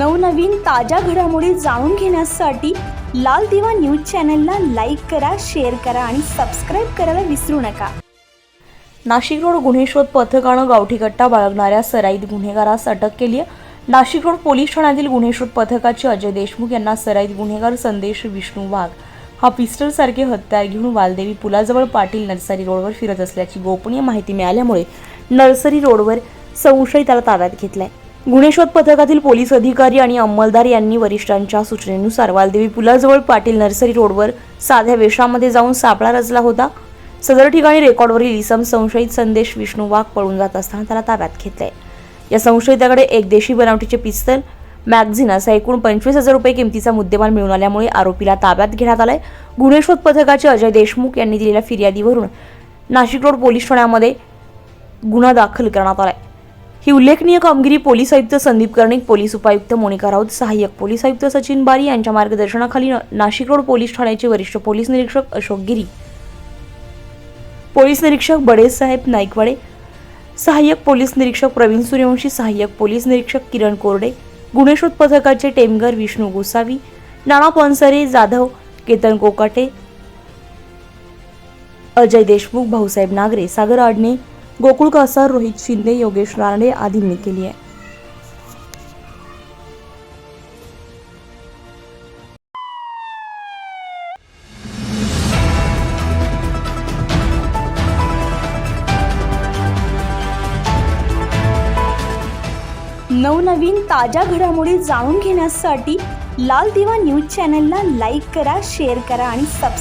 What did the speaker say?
नवनवीन ताज्या घडामोडी जाणून घेण्यासाठी लाल दिवा न्यूज चॅनलला लाईक करा शेअर करा आणि सबस्क्राईब करायला विसरू नका. नाशिक रोड गुन्हे शोध पथकानं गावठी कट्टा बाळगणाऱ्या सराईत गुन्हेगारास अटक केली आहे. नाशिक रोड पोलीस ठाण्यातील गुन्हे शोध पथकाचे अजय देशमुख यांना सराईत गुन्हेगार संदेश विष्णू वाघ. हा पिस्टलसारखे हत्यार घेऊन वालदेवी पुलाजवळ पाटील नर्सरी रोडवर फिरत असल्याची गोपनीय माहिती मिळाल्यामुळे नर्सरी रोडवर संशयिताला ताब्यात घेतलाय. गुन्हे शोध पथकातील पोलीस अधिकारी आणि अंमलदार यांनी वरिष्ठांच्या सूचनेनुसार वालदेवी पुलाजवळ पाटील नर्सरी रोडवर साध्या वेशामध्ये जाऊन सापळा रचला होता. सदर ठिकाणी रेकॉर्डवरील इसम संशयित संदेश विष्णू वाघ पळून जात असताना त्याला ताब्यात घेतलंय. या संशयिताकडे एक देशी बनावटीचे पिस्तल मॅगझिन असा एकूण पंचवीस हजार रुपये किमतीचा मुद्देमाल मिळून आल्यामुळे आरोपीला ताब्यात घेण्यात आलाय. गुन्हे शोध पथकाचे अजय देशमुख यांनी दिलेल्या फिर्यादीवरून नाशिक रोड पोलीस ठाण्यामध्ये गुन्हा दाखल करण्यात आलाय. ही उल्लेखनीय कामगिरी पोलीस आयुक्त संदीप कर्णिक पोलीस उपायुक्त मोनिका राऊत सहाय्यक पोलीस आयुक्त सचिन बारी यांच्या मार्गदर्शनाखाली नाशिक रोड पोलीस ठाण्याचे वरिष्ठ पोलीस निरीक्षक अशोक गिरी. पोलीस निरीक्षक बडेसाहेब नाईकवाडे सहाय्यक पोलीस निरीक्षक प्रवीण सूर्यवंशी सहाय्यक पोलीस निरीक्षक किरण कोरडे गुन्हे पथकाचे टेमगर विष्णू गोसावी नाना पनसरे जाधव केतन कोकाटे अजय देशमुख भाऊसाहेब नागरे सागर आडणे गोकुळ कासार रोहित शिंदे योगेश रानडे आदींनी केली आहे. नवनवीन ताज्या घडामोडी जाणून घेण्यासाठी लाल दिवा न्यूज चॅनलला लाईक करा शेअर करा आणि सबस्क्राईब